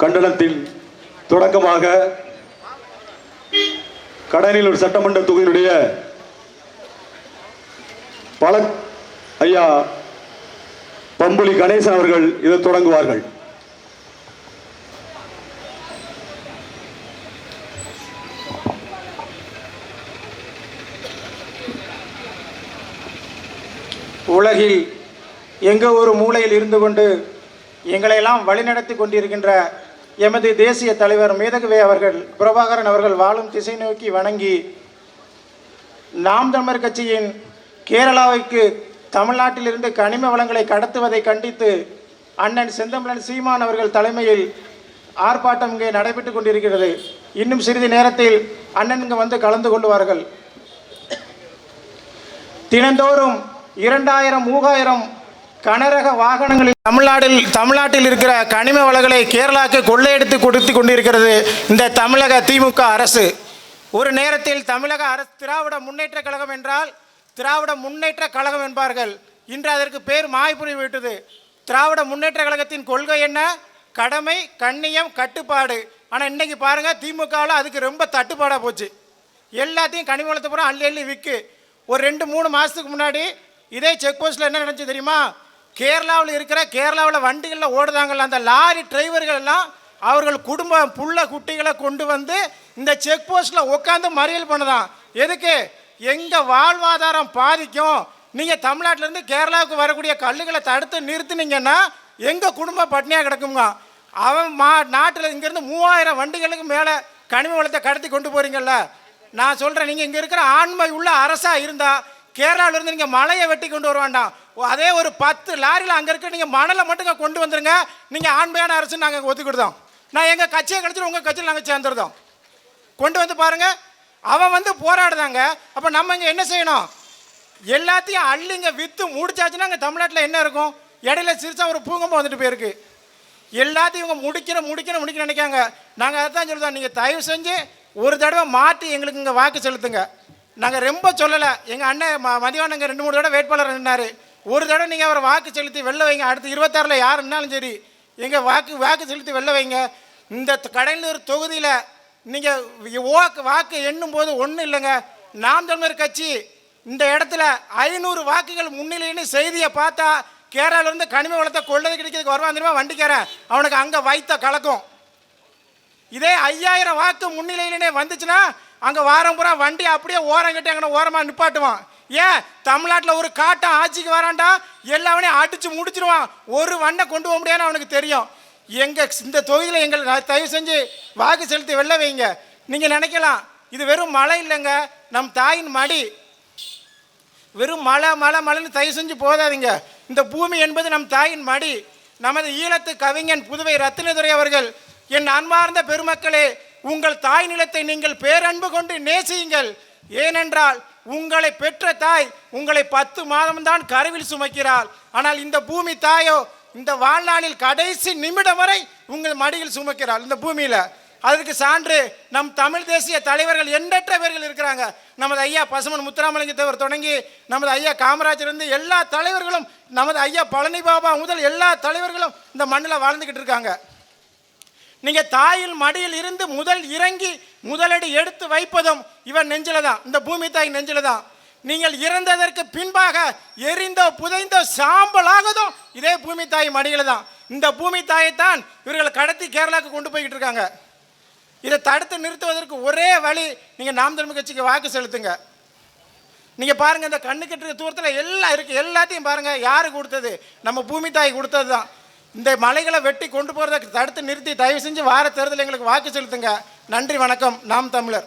கண்டனத்தின் தொடக்கமாக ஒரு சட்டமன்ற தொகுதியினுடைய பல ஐயா பம்புலி கணேசன் அவர்கள் இதை தொடங்குவார்கள். உலகில் எங்கே ஒரு மூலையில் இருந்து கொண்டு எங்களையெல்லாம் வழிநடத்தி கொண்டிருக்கின்ற எமது தேசிய தலைவர் மேதகவே அவர்கள் பிரபாகரன் அவர்கள் வாழும் திசை நோக்கி வணங்கி நாம் தமிழர் கட்சியின் கேரளாவுக்கு தமிழ்நாட்டிலிருந்து கனிம வளங்களை கடத்துவதை கண்டித்து அண்ணன் செந்தமிழன் சீமான் அவர்கள் தலைமையில் ஆர்ப்பாட்டம் இங்கே நடைபெற்று கொண்டிருக்கிறது. இன்னும் சிறிது நேரத்தில் அண்ணன் இங்கே வந்து கலந்து கொள்வார்கள். தினந்தோறும் இரண்டாயிரம் மூவாயிரம் கனரக வாகனங்களில் தமிழ்நாட்டில் தமிழ்நாட்டில் இருக்கிற கனிம வளங்களை கேரளாவுக்கு கொள்ளையடித்து கொடுத்து கொண்டிருக்கிறது இந்த தமிழக திமுக அரசு. ஒரு நேரத்தில் தமிழக அரசு திராவிட முன்னேற்ற கழகம் என்றால் திராவிட முன்னேற்ற கழகம் என்பார்கள். இன்று அதற்கு பேர் மாய்புரி விட்டது. திராவிட முன்னேற்ற கழகத்தின் கொள்கை என்ன? கடமை கண்ணியம் கட்டுப்பாடு. ஆனால் இன்னைக்கு பாருங்க திமுகவில் அதுக்கு ரொம்ப தட்டுப்பாடாக போச்சு. எல்லாத்தையும் கனிம வளத்தை பூரா அள்ளி அள்ளி விற்கு ஒரு ரெண்டு மூணு மாதத்துக்கு முன்னாடி இதே செக் போஸ்ட்டில் என்ன நடந்துச்சு தெரியுமா? கேரளாவில் இருக்கிற கேரளாவில் வண்டிகளில் ஓடுதாங்கல்ல அந்த லாரி டிரைவர்கள் எல்லாம் அவர்கள் குடும்பம் புள்ள குட்டிகளை கொண்டு வந்து இந்த செக் போஸ்ட்டில் உட்காந்து மறியல் பண்ணுதான். எதுக்கு? எங்கள் வாழ்வாதாரம் பாதிக்கும். நீங்கள் தமிழ்நாட்டிலேருந்து கேரளாவுக்கு வரக்கூடிய கல்லுகளை தடுத்து நிறுத்தினீங்கன்னா எங்கள் குடும்பம் பட்னியாக கிடக்குங்க அவன் மா நாட்டில் இங்கேருந்து மூவாயிரம் வண்டிகளுக்கு மேலே கனிம வளத்தை கடத்தி கொண்டு போகிறீங்கல்ல நான் சொல்கிறேன் நீங்கள் இங்கே இருக்கிற ஆண்மை உள்ள அரசாக இருந்தால் கேரளாவிலேருந்து நீங்கள் மலையை வெட்டி கொண்டு வர வேண்டாம் அதே ஒரு பத்து லாரியில் அங்கே இருக்க நீங்கள் மணலை மட்டும் கொண்டு வந்துருங்க. நீங்கள் ஆண்மையான அரசு நாங்கள் ஒத்துக்கிடுதோம் நான் எங்கள் கட்சியை கழிச்சிட்டு உங்கள் கட்சியில் நாங்கள் சேர்ந்துருந்தோம். கொண்டு வந்து பாருங்கள் அவன் வந்து போராடுதாங்க. அப்போ நம்ம இங்கே என்ன செய்யணும்? எல்லாத்தையும் அள்ளிங்க விற்று முடிச்சாச்சுன்னா இங்கே தமிழ்நாட்டில் என்ன இருக்கும்? இடையில சிரிச்சா ஒரு பூங்கம்பம் வந்துட்டு போயிருக்கு. எல்லாத்தையும் இவங்க முடிக்கிற முடிக்கிற முடிக்க நினைக்காங்க நாங்கள் அதை தான் சொல்லுதோம் நீங்கள் தயவு செஞ்சு ஒரு தடவை மாற்றி எங்களுக்கு இங்கே வாக்கு செலுத்துங்க. நாங்கள் ரொம்ப சொல்லலை. எங்கள் அண்ணன் ம ரெண்டு மூணு தடவை வேட்பாளர் நின்னார். ஒரு தடவை நீங்கள் அவரை வாக்கு செலுத்தி வெளில வைங்க. அடுத்து இருபத்தாறில் யார் இருந்தாலும் சரி எங்கள் வாக்கு வாக்கு செலுத்தி வெளில வைங்க. இந்த கடலூர் தொகுதியில் நீங்கள் ஓக்கு வாக்கு எண்ணும் போது ஒன்றும் இல்லைங்க. நாம் தமிழர் கட்சி இந்த இடத்துல ஐநூறு வாக்குகள் முன்னிலைன்னு செய்தியை பார்த்தா கேரளாவிலேருந்து கனிம வளத்தை கொள்ளது கிடைக்கிறதுக்கு வருவான் தெரியுமா? வண்டிக்காரன். அவனுக்கு அங்கே வைத்த கலக்கும். இதே ஐயாயிரம் வாக்கு முன்னிலையிலே வந்துச்சுன்னா அங்கே வாரம் பூரா வண்டி அப்படியே ஓரம் கட்டி அங்கே ஓரமாக நிப்பாட்டுவான். ஏன்? தமிழ்நாட்டில் ஒரு காட்டம் ஆட்சிக்கு வரான்டா எல்லாவனையும் அடித்து முடிச்சிருவான். ஒரு வண்ணை கொண்டு போக முடியாதுன்னு அவனுக்கு தெரியும். எங்கள் இந்த தொகுதியில் எங்கள் தயவு செஞ்சு வாக்கு செலுத்தி வெளில வைங்க. நீங்கள் நினைக்கலாம் இது வெறும் மழை இல்லைங்க. நம் தாயின் மடி. வெறும் மழை மழை மழைன்னு தயவு செஞ்சு போதாதீங்க. இந்த பூமி என்பது நம் தாயின் மடி. நமது ஈழத்து கவிஞன் புதுவை ரத்தினதுரை அவர்கள் என் அன்பார்ந்த பெருமக்களே உங்கள் தாய் நிலத்தை நீங்கள் பேரன்பு கொண்டு நேசியுங்கள். ஏனென்றால் உங்களை பெற்ற தாய் உங்களை பத்து மாதம்தான் கருவில் சுமக்கிறாள். ஆனால் இந்த பூமி தாயோ இந்த வாழ்நாளில் கடைசி நிமிடம் வரை உங்கள் மடியில் சுமக்கிறாள். இந்த பூமியில். அதற்கு சான்று நம் தமிழ் தேசிய தலைவர்கள் எண்ணற்ற பேர்கள் இருக்கிறாங்க. நமது ஐயா பசுமன் முத்துராமலிங்கத்தவர் தொடங்கி நமது ஐயா காமராஜர் இருந்து எல்லா தலைவர்களும் நமது ஐயா பழனி பாபா முதல் எல்லா தலைவர்களும் இந்த மண்ணில் வாழ்ந்துக்கிட்டு இருக்காங்க. நீங்கள் தாயில் மடியில் இருந்து முதல் இறங்கி முதலடி எடுத்து வைப்பதும் இவன் நெஞ்சில தான். இந்த பூமி தாய் நெஞ்சில தான். நீங்கள் இறந்ததற்கு பின்பாக எரிந்தோ புதைந்தோ சாம்பலாகதும் இதே பூமி தாய் மடியில் தான். இந்த பூமி தான் இவர்களை கடத்தி கேரளாவுக்கு கொண்டு போய்கிட்டு இருக்காங்க. இதை தடுத்து நிறுத்துவதற்கு ஒரே வழி நீங்கள் நாம் தமிழ் கட்சிக்கு வாக்கு செலுத்துங்க. நீங்கள் பாருங்கள் இந்த கண்ணு கட்டுற தூரத்தில் எல்லாம் இருக்குது எல்லாத்தையும் பாருங்கள் யார் கொடுத்தது? நம்ம பூமி தாய் கொடுத்தது தான். இந்த மலைகளை வெட்டி கொண்டு போகிறத தடுத்து நிறுத்தி தயவு செஞ்சு வார தேர்தல் எங்களுக்கு வாக்கு செலுத்துங்க. நன்றி வணக்கம். நாம் தமிழர்.